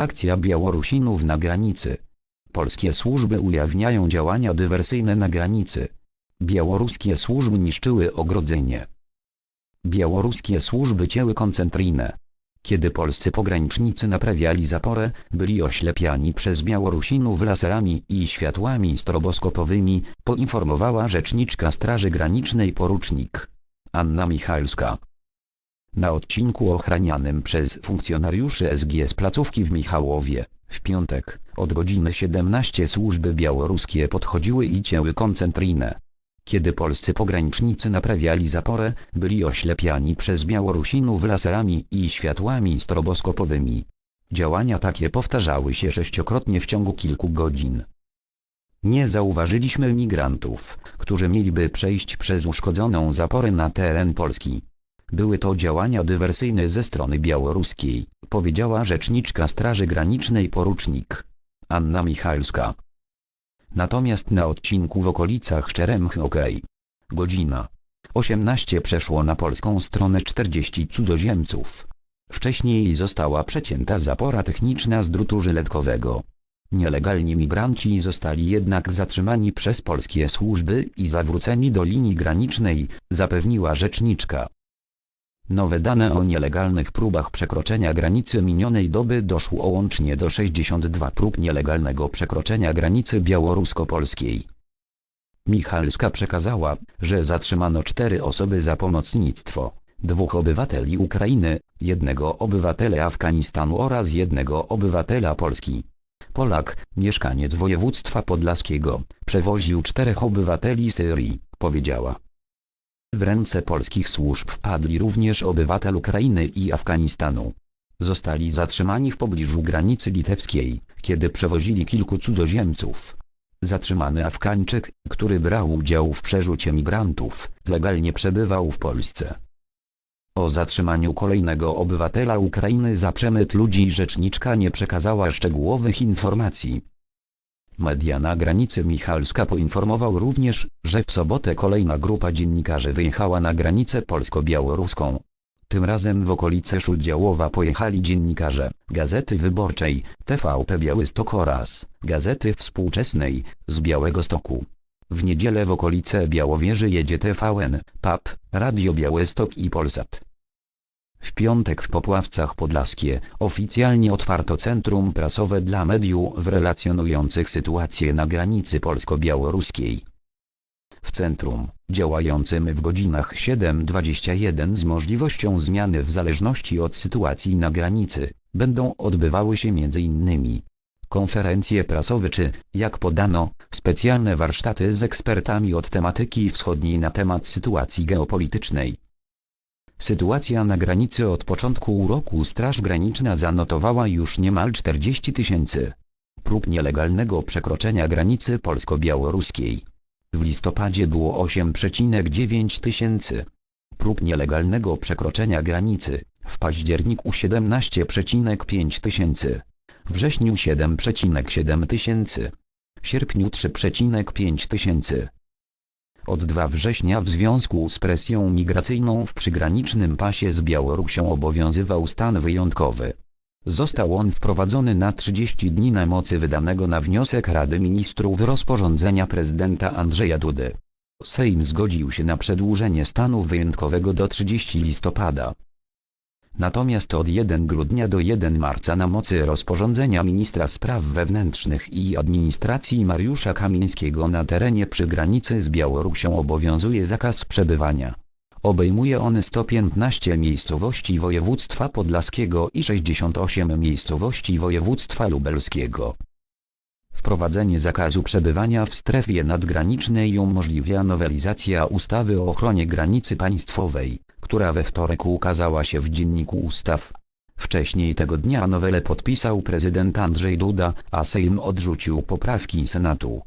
Akcja Białorusinów na granicy. Polskie służby ujawniają działania dywersyjne na granicy. Białoruskie służby niszczyły ogrodzenie. Białoruskie służby cięły koncentrinę. Kiedy polscy pogranicznicy naprawiali zaporę, byli oślepiani przez Białorusinów laserami i światłami stroboskopowymi, poinformowała rzeczniczka Straży Granicznej porucznik Anna Michalska. Na odcinku ochranianym przez funkcjonariuszy SG z placówki w Michałowie, w piątek, od godziny 17 służby białoruskie podchodziły i cięły koncentrinę. Kiedy polscy pogranicznicy naprawiali zaporę, byli oślepiani przez Białorusinów laserami i światłami stroboskopowymi. Działania takie powtarzały się sześciokrotnie w ciągu kilku godzin. Nie zauważyliśmy migrantów, którzy mieliby przejść przez uszkodzoną zaporę na teren Polski. Były to działania dywersyjne ze strony białoruskiej, powiedziała rzeczniczka Straży Granicznej porucznik Anna Michalska. Natomiast na odcinku w okolicach Szczeremchy OK. Godzina 18 przeszło na polską stronę 40 cudzoziemców. Wcześniej została przecięta zapora techniczna z drutu żyletkowego. Nielegalni migranci zostali jednak zatrzymani przez polskie służby i zawróceni do linii granicznej, zapewniła rzeczniczka. Nowe dane o nielegalnych próbach przekroczenia granicy minionej doby doszło łącznie do 62 prób nielegalnego przekroczenia granicy białorusko-polskiej. Michalska przekazała, że zatrzymano cztery osoby za pomocnictwo, dwóch obywateli Ukrainy, jednego obywatela Afganistanu oraz jednego obywatela Polski. Polak, mieszkaniec województwa podlaskiego, przewoził czterech obywateli Syrii, powiedziała. W ręce polskich służb wpadli również obywatel Ukrainy i Afganistanu. Zostali zatrzymani w pobliżu granicy litewskiej, kiedy przewozili kilku cudzoziemców. Zatrzymany Afgańczyk, który brał udział w przerzucie migrantów, legalnie przebywał w Polsce. O zatrzymaniu kolejnego obywatela Ukrainy za przemyt ludzi rzeczniczka nie przekazała szczegółowych informacji. Media na granicy Michalska poinformował również, że w sobotę kolejna grupa dziennikarzy wyjechała na granicę polsko-białoruską. Tym razem w okolice Szudziałowa pojechali dziennikarze Gazety Wyborczej, TVP Białystok oraz Gazety Współczesnej z Białego Stoku. W niedzielę w okolice Białowieży jedzie TVN, PAP, Radio Białystok i Polsat. W piątek w Popławcach Podlaskie oficjalnie otwarto centrum prasowe dla mediów relacjonujących sytuację na granicy polsko-białoruskiej. W centrum, działającym w godzinach 7.21 z możliwością zmiany w zależności od sytuacji na granicy, będą odbywały się m.in. konferencje prasowe czy, jak podano, specjalne warsztaty z ekspertami od tematyki wschodniej na temat sytuacji geopolitycznej. Sytuacja na granicy od początku roku Straż Graniczna zanotowała już niemal 40 tysięcy prób nielegalnego przekroczenia granicy polsko-białoruskiej. W listopadzie było 8,9 tysięcy prób nielegalnego przekroczenia granicy, w październiku 17,5 tysięcy, wrześniu 7,7 tysięcy, sierpniu 3,5 tysięcy. Od 2 września w związku z presją migracyjną w przygranicznym pasie z Białorusią obowiązywał stan wyjątkowy. Został on wprowadzony na 30 dni na mocy wydanego na wniosek Rady Ministrów rozporządzenia prezydenta Andrzeja Dudy. Sejm zgodził się na przedłużenie stanu wyjątkowego do 30 listopada. Natomiast od 1 grudnia do 1 marca na mocy rozporządzenia ministra spraw wewnętrznych i administracji Mariusza Kamińskiego na terenie przy granicy z Białorusią obowiązuje zakaz przebywania. Obejmuje on 115 miejscowości województwa podlaskiego i 68 miejscowości województwa lubelskiego. Wprowadzenie zakazu przebywania w strefie nadgranicznej umożliwia nowelizacja ustawy o ochronie granicy państwowej, która we wtorek ukazała się w Dzienniku Ustaw. Wcześniej tego dnia nowelę podpisał prezydent Andrzej Duda, a Sejm odrzucił poprawki Senatu.